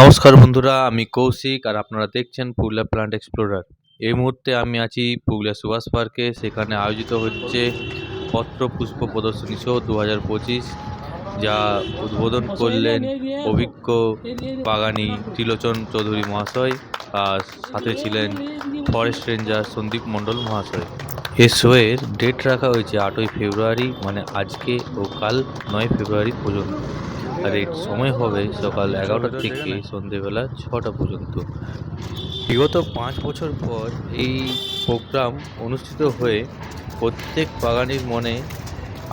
নমস্কার বন্ধুরা, আমি কৌশিক আর আপনারা দেখছেন পুরুলিয়া প্লান্ট এক্সপ্লোরার এই মুহূর্তে আমি আছি পুরুলিয়া সুভাষ পার্কে, সেখানে আয়োজিত হচ্ছে পত্র পুষ্প প্রদর্শনী শো দু হাজার পঁচিশ, যা উদ্বোধন করলেন অভিজ্ঞ বাগানি ত্রিলোচন চৌধুরী মহাশয় আর সাথে ছিলেন ফরেস্ট রেঞ্জার সন্দীপ মণ্ডল মহাশয়। এ শোয়ের ডেট রাখা হয়েছে আটই ফেব্রুয়ারি মানে আজকে ও কাল নয় ফেব্রুয়ারি পর্যন্ত। আর এর সময় হবে সকাল এগারোটা থেকে সন্ধেবেলা ছটা পর্যন্ত। বিগত পাঁচ বছর পর এই প্রোগ্রাম অনুষ্ঠিত হয়ে প্রত্যেক বাগানির মনে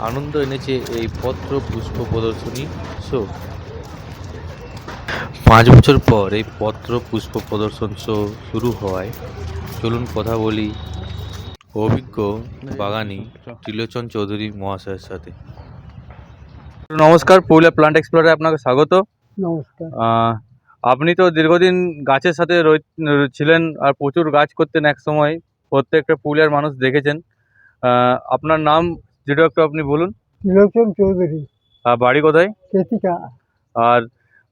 আনন্দ এনেছে এই পত্র পুষ্প প্রদর্শনী শো পাঁচ বছর পর এই পত্র পুষ্প প্রদর্শন শো শুরু হওয়ায় চলুন কথা বলি অভিজ্ঞ বাগানি ত্রিলোচন চৌধুরী মহাশয়ের সাথে। নমস্কার পুরুলিয়া প্লান্ট এক্সপ্লোরে আপনাকে স্বাগত। নমস্কার। আপনি তো দীর্ঘদিন গাছের সাথে ছিলেন আর প্রচুর গাছ করতেন এক সময় প্রত্যেকটা পুরুলিয়ার মানুষ দেখেছেন। আপনার নাম যেটা একটু আপনি বলুন। ত্রিলোচন চৌধুরী। আর বাড়ি কোথায়? কেতিকা। আর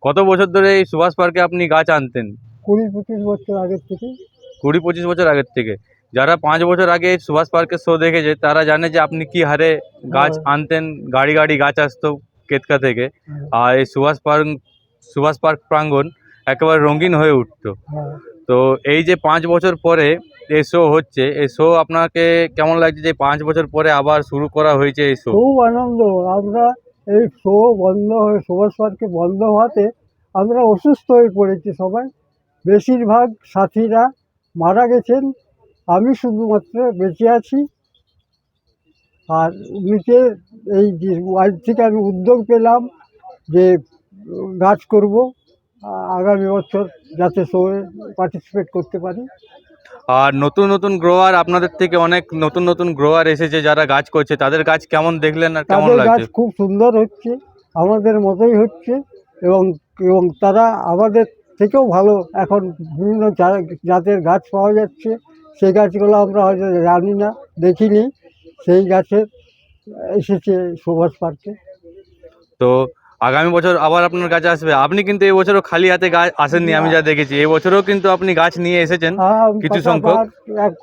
কত বছর ধরে এই সুভাষ পার্কে আপনি গাছ আনতেন? কুড়ি পঁচিশ বছর আগের থেকে। কুড়ি পঁচিশ বছর আগের থেকে। যারা পাঁচ বছর আগে সুভাষ পার্কের শো দেখেছে তারা জানে যে আপনি কি হারে গাছ হ্যাঁ। আনতেন গাড়ি গাড়ি গাছ আসতো। কেতকা থেকে। আর এই সুভাষ পার্ক সুভাষ পার্ক প্রাঙ্গণ একেবারে রঙিন হয়ে উঠতো। হ্যাঁ। তো এই যে পাঁচ বছর পরে এই শো হচ্ছে এই শো আপনাকে কেমন লাগছে যে পাঁচ বছর পরে আবার শুরু করা হয়েছে এই শো খুব আনন্দ। আমরা এই শো বন্ধ হয়ে সুভাষ পার্কে বন্ধ হওয়াতে আমরা অসুস্থ হয়ে পড়েছি সবাই। বেশিরভাগ সাথীরা মারা গেছেন। আমি শুধুমাত্র বেঁচে আছি। আর নিচে এই আজ থেকে আমি উদ্যোগ পেলাম যে গাছ করব। আগামী বছর যাতে শোয়ে পার্টিসিপেট করতে পারি। আর নতুন নতুন গ্রোয়ার আপনাদের থেকে অনেক নতুন নতুন গ্রোয়ার এসেছে যারা গাছ করছে তাদের গাছ কেমন দেখলেন আর কেমন তাদের গাছ খুব সুন্দর হচ্ছে আমাদের মতোই হচ্ছে এবং এবং তারা আমাদের থেকেও ভালো। এখন বিভিন্ন জাতের গাছ পাওয়া যাচ্ছে সেই গাছগুলো আমরা হয়তো জানি না দেখিনি। সেই গাছে এসেছে সুভাষ পার্কে। তো আগামী বছর আবার আপনার গাছ আসবে। আপনি কিন্তু এই বছরও খালি হাতে গাছ আসেননি আমি যা দেখেছি। এই বছরও কিন্তু আপনি গাছ নিয়ে এসেছেন হ্যাঁ, কিছু সংখ্যক?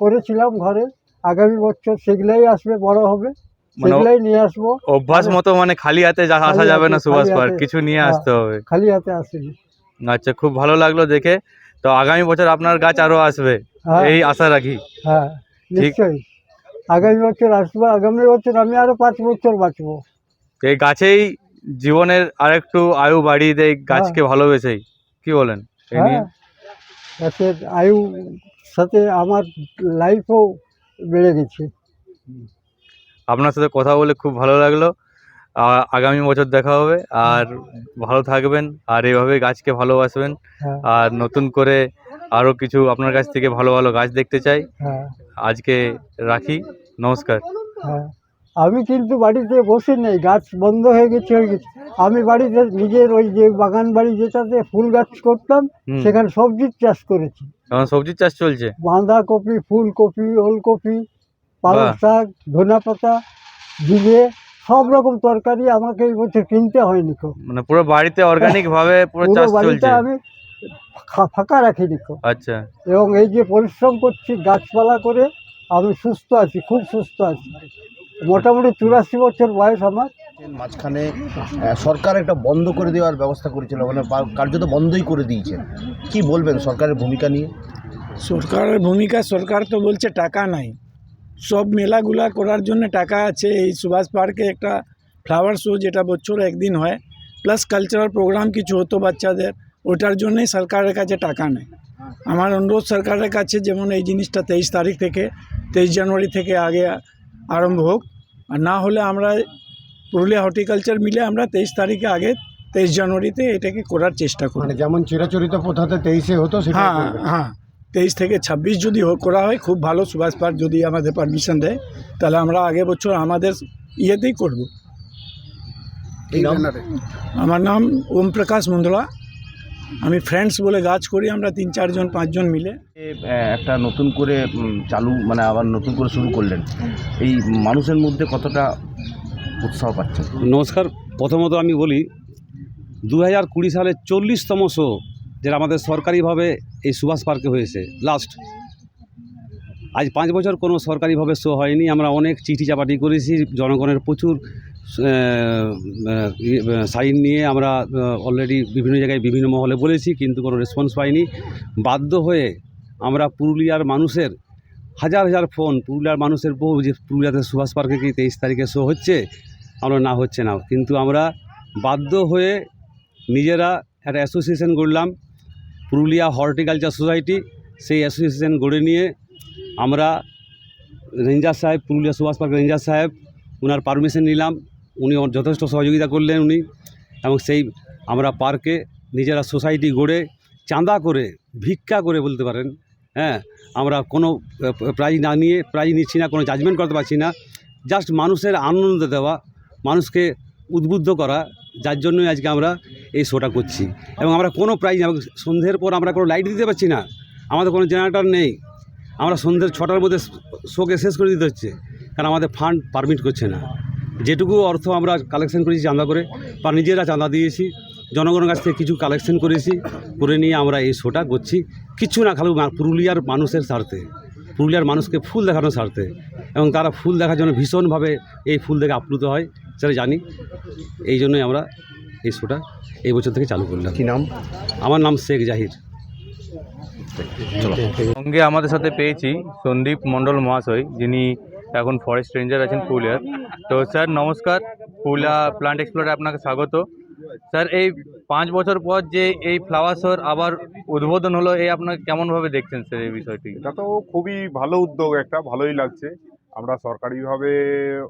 করেছিলাম ঘরে। আগামী বছর সেগুলাই আসবে বড় হবে। মানে সেগুলাই নিয়ে আসব। অভ্যাস মতো মানে খালি হাতে আসা যাবে না সুভাষ পার্ক কিছু নিয়ে হ্যাঁ। আসতে হবে। খালি হাতে আসেনি। আচ্ছা খুব ভালো লাগল দেখে। তো আগামী বছর আপনার গাছ আরও আসবে হ্যাঁ। এই আশা রাখি। হ্যাঁ নিশ্চয়ই। আগামী বছর আসব আগামী বছর আমি আরও পাঁচ বছর বাঁচবো। এই গাছেই জীবনের আরেকটু আয়ু বাড়িয়ে দেয় গাছকে ভালোবেসেই। কি বলেন? এই নিয়ে? হ্যাঁ গাছের আয়ু সাথে আমার লাইফও বেড়ে গেছে। আপনার সাথে কথা বলে খুব ভালো লাগল। আগামী বছর দেখা হবে। আর ভালো থাকবেন। আর এভাবে গাছকে ভালোবাসবেন। হ্যাঁ। আর নতুন করে আরও কিছু আপনার কাছ থেকে ভালো ভালো গাছ দেখতে চাই। হ্যাঁ। আজকে রাখি। নমস্কার। হ্যাঁ। আমি কিন্তু বাড়িতে বসে নেই গাছ বন্ধ হয়ে গেছে হয়ে গেছে। আমি বাড়িতে নিজের ওই যে বাগান বাড়ি যেটাতে ফুল গাছ করতাম হুম। সেখানে সবজির চাষ করেছি। এখন সবজির চাষ চলছে? বাঁধাকপি ফুলকপি ওলকপি পালং বাহ। শাক ধনা পাতা ঝিঙে সব রকম তরকারি আমাকে এই বছর কিনতে হয়নি খুব মানে পুরো বাড়িতে অর্গানিক ভাবে পুরো পুরো চাষ বাড়িটা চলছে। আমি ফাঁকা রাখিনি আচ্ছা। এবং এই যে পরিশ্রম করছি গাছপালা করে আমি সুস্থ আছি খুব সুস্থ আছি। মোটামুটি চুরাশি বছর বয়স আমার। মাঝখানে সরকার একটা বন্ধ করে দেওয়ার ব্যবস্থা করেছিল মানে কার্যত বন্ধই করে দিয়েছে। কি বলবেন সরকারের ভূমিকা নিয়ে? সরকারের ভূমিকা সরকার তো বলছে টাকা নাই। সব মেলাগুলা করার জন্য টাকা আছে। এই সুভাষ পার্কে একটা ফ্লাওয়ার শো যেটা বছর একদিন হয় প্লাস কালচারাল প্রোগ্রাম কিছু হতো বাচ্চাদের। ওটার জন্যই সরকারের কাছে টাকা নেই আমার অনুরোধ সরকারের কাছে যেমন এই জিনিসটা তেইশ তারিখ থেকে তেইশ জানুয়ারি থেকে আগে আরম্ভ হোক। আর না হলে আমরা পুরুলিয়া হর্টিকালচার মিলে আমরা তেইশ তারিখে আগে তেইশ জানুয়ারিতে এটাকে করার চেষ্টা করি। মানে যেমন চিরাচরিত প্রথাতে তেইশে হতো সেটা হ্যাঁ হ্যাঁ। তেইশ থেকে ছাব্বিশ যদি করা হয় খুব ভালো সুভাষ পার্ক যদি আমাদের পারমিশন দেয় তাহলে আমরা আগে বছর আমাদের ইয়েতেই করব। আমার নাম ওম প্রকাশ মুন্দলা আমি ফ্রেন্ডস বলে গাছ করি আমরা তিন চারজন পাঁচজন মিলে। একটা নতুন করে চালু মানে আবার নতুন করে শুরু করলেন। এই মানুষের মধ্যে কতটা উৎসাহ পাচ্ছেন? নমস্কার। প্রথমত আমি বলি দু হাজার কুড়ি সালের চল্লিশতম শো যেটা আমাদের সরকারিভাবে এই সুভাষ পার্কে হয়েছে লাস্ট। আজ পাঁচ বছর কোনো সরকারিভাবে শো হয়নি। আমরা অনেক চিঠি চাপাটি করেছি, জনগণের প্রচুর সাইন নিয়ে আমরা অলরেডি বিভিন্ন জায়গায়, বিভিন্ন মহলে বলেছি, কিন্তু কোনো রেসপন্স পাইনি। বাধ্য হয়ে আমরা পুরুলিয়ার মানুষের, হাজার হাজার ফোন, পুরুলিয়ার মানুষের বহু, যে পুরুলিয়াতে সুভাষ পার্কে কি তেইশ তারিখে শো হচ্ছে, আমরা না হচ্ছে না। কিন্তু আমরা বাধ্য হয়ে নিজেরা একটা অ্যাসোসিয়েশন গড়লাম, পুরুলিয়া হর্টিকালচার সোসাইটি, সেই অ্যাসোসিয়েশন গড়ে নিয়ে আমরা রেঞ্জার সাহেব, পুরুলিয়া সুভাষ পার্ক রেঞ্জার সাহেব ওনার পারমিশন নিলাম। উনি যথেষ্ট সহযোগিতা করলেন উনি এবং সেই আমরা পার্কে নিজেরা সোসাইটি গড়ে, চাঁদা করে, ভিক্ষা করে বলতে পারেন হ্যাঁ আমরা কোনো প্রাইজ না নিয়ে, প্রাইজ নিচ্ছি না, কোনো জাজমেন্ট করতে পারছি না। জাস্ট মানুষের আনন্দ দেওয়া, মানুষকে উদ্বুদ্ধ করা, যার জন্যই আজকে আমরা এই শোটা করছি। এবং আমরা কোনো প্রাইজ সন্ধ্যের পর আমরা কোনো লাইট দিতে পারছি না। আমাদের কোনো জেনারেটর নেই। আমরা সন্ধ্যের ছটার মধ্যে শোকে শেষ করে দিতে হচ্ছে। কারণ আমাদের ফান্ড পারমিট করছে না। যেটুকু অর্থ আমরা কালেকশন করেছি চাঁদা করে বা নিজেরা চাঁদা দিয়েছি জনগণের কাছ থেকে কিছু কালেকশন করেছি করে নিয়ে আমরা এই শোটা করছি। কিচ্ছু না খালি পুরুলিয়ার মানুষের স্বার্থে পুরুলিয়ার মানুষকে ফুল দেখানোর স্বার্থে এবং তারা ফুল দেখার জন্য ভীষণভাবে এই ফুল দেখে আপ্লুত হয় সেটা জানি। এই জন্যই আমরা এই শোটা এই বছর থেকে চালু করলাম। কি নাম? আমার নাম শেখ জাহির। সঙ্গে আমাদের সাথে পেয়েছি সন্দীপ মণ্ডল মহাশয়, যিনি এখন ফরেস্ট রেঞ্জার আছেন পুরুলিয়ার। তো স্যার, নমস্কার। পুরুলিয়া প্লান্ট এক্সপ্লোরে আপনাকে স্বাগত। স্যার, এই পাঁচ বছর পর যে এই ফ্লাওয়ার শোর আবার উদ্বোধন হলো এই আপনাকে কেমনভাবে দেখছেন স্যার এই বিষয়টি? এটা তো খুবই ভালো উদ্যোগ একটা, ভালোই লাগছে। আমরা সরকারিভাবে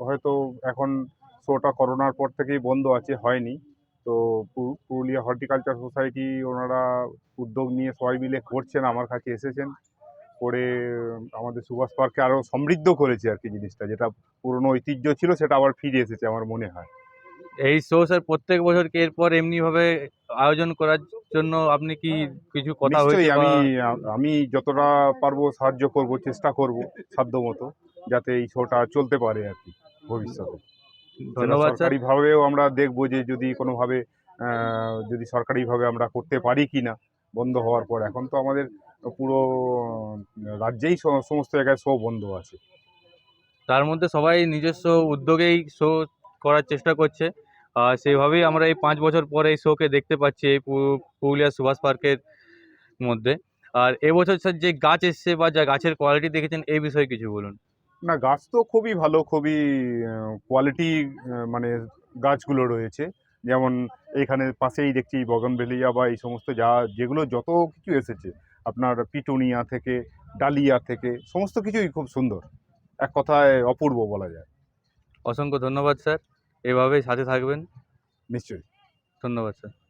হয়তো এখন শোটা করোনার পর থেকেই বন্ধ আছে, হয়নি। তো পুরুলিয়া হর্টিকালচার সোসাইটি ওনারা উদ্যোগ নিয়ে সবাই মিলে করছেন আমার কাছে এসেছেন। করে আমাদের সুভাষ পার্ককে আরও সমৃদ্ধ করেছে আর কি জিনিসটা যেটা পুরনো ঐতিহ্য ছিল সেটা আবার ফিরে এসেছে আমার মনে হয়। এই শো স্যার প্রত্যেক বছর কি এরপর এমনিভাবে আয়োজন করার জন্য আপনি কি কিছু কথা হয়েছে আমি আমি যতটা পারব সাহায্য করব চেষ্টা করব সাধ্য মতো যাতে এই শোটা চলতে পারে আর কি ভবিষ্যতে। ধন্যবাদ সরকারিভাবেও আমরা দেখব যে যদি কোনোভাবে যদি সরকারিভাবে আমরা করতে পারি কি না বন্ধ হওয়ার পর। এখন তো আমাদের পুরো রাজ্যেই সমস্ত জায়গায় শো বন্ধ আছে। তার মধ্যে সবাই নিজস্ব উদ্যোগেই শো করার চেষ্টা করছে। আর সেইভাবেই আমরা এই পাঁচ বছর পরে এই শোকে দেখতে পাচ্ছি এই পুরুলিয়া সুভাষ পার্কের মধ্যে। আর এবছর স্যার যে গাছ এসছে বা যা গাছের কোয়ালিটি দেখেছেন এই বিষয়ে কিছু বলুন। না গাছ তো খুবই ভালো খুবই কোয়ালিটি মানে গাছগুলো রয়েছে। যেমন এখানে পাশেই দেখছি বগনভেলিয়া বা এই সমস্ত যা যেগুলো যত কিছু এসেছে আপনার পিটুনিয়া থেকে ডালিয়া থেকে সমস্ত কিছুই খুব সুন্দর। এক কথায় অপূর্ব বলা যায়। অসংখ্য ধন্যবাদ স্যার। এভাবেই সাথে থাকবেন। নিশ্চয়ই। ধন্যবাদ স্যার।